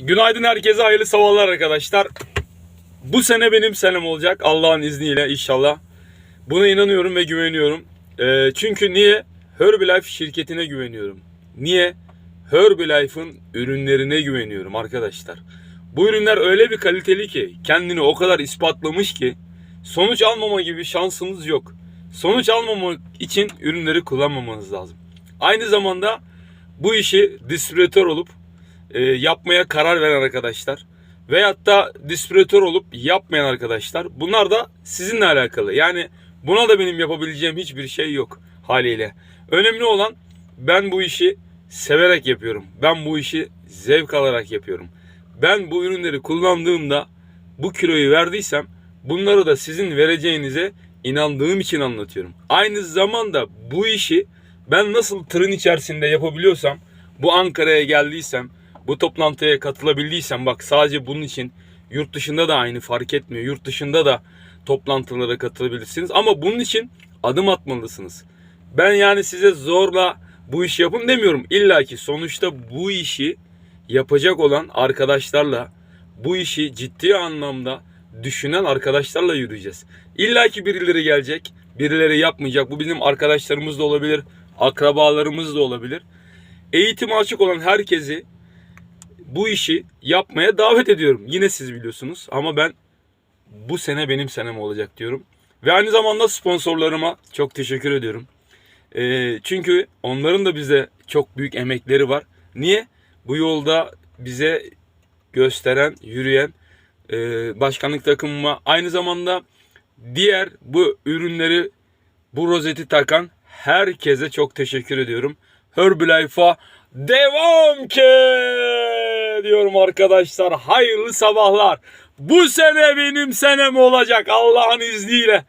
Günaydın herkese hayırlı sabahlar arkadaşlar. Bu sene benim senem olacak Allah'ın izniyle inşallah. Buna inanıyorum ve güveniyorum. Ee, çünkü niye? Herbalife şirketine güveniyorum. Niye? Herbalife'ın ürünlerine güveniyorum arkadaşlar. Bu ürünler öyle bir kaliteli ki kendini o kadar ispatlamış ki sonuç almama gibi şansınız yok. Sonuç almamak için ürünleri kullanmamanız lazım. Aynı zamanda bu işi distribütör olup e, yapmaya karar veren arkadaşlar veyahut da distribütör olup yapmayan arkadaşlar bunlar da sizinle alakalı. Yani buna da benim yapabileceğim hiçbir şey yok haliyle. Önemli olan ben bu işi severek yapıyorum. Ben bu işi zevk alarak yapıyorum. Ben bu ürünleri kullandığımda bu kiloyu verdiysem bunları da sizin vereceğinize inandığım için anlatıyorum. Aynı zamanda bu işi ben nasıl tırın içerisinde yapabiliyorsam bu Ankara'ya geldiysem bu toplantıya katılabildiysem bak sadece bunun için yurt dışında da aynı fark etmiyor. Yurt dışında da toplantılara katılabilirsiniz ama bunun için adım atmalısınız. Ben yani size zorla bu işi yapın demiyorum. İlla ki sonuçta bu işi yapacak olan arkadaşlarla bu işi ciddi anlamda düşünen arkadaşlarla yürüyeceğiz. İlla ki birileri gelecek, birileri yapmayacak. Bu bizim arkadaşlarımız da olabilir, akrabalarımız da olabilir. Eğitim açık olan herkesi bu işi yapmaya davet ediyorum. Yine siz biliyorsunuz ama ben bu sene benim senem olacak diyorum. Ve aynı zamanda sponsorlarıma çok teşekkür ediyorum. Ee, çünkü onların da bize çok büyük emekleri var. Niye? Bu yolda bize gösteren, yürüyen e, başkanlık takımıma aynı zamanda diğer bu ürünleri bu rozeti takan herkese çok teşekkür ediyorum. Herbalife'a devam ki diyorum arkadaşlar. Hayırlı sabahlar. Bu sene benim senem olacak Allah'ın izniyle.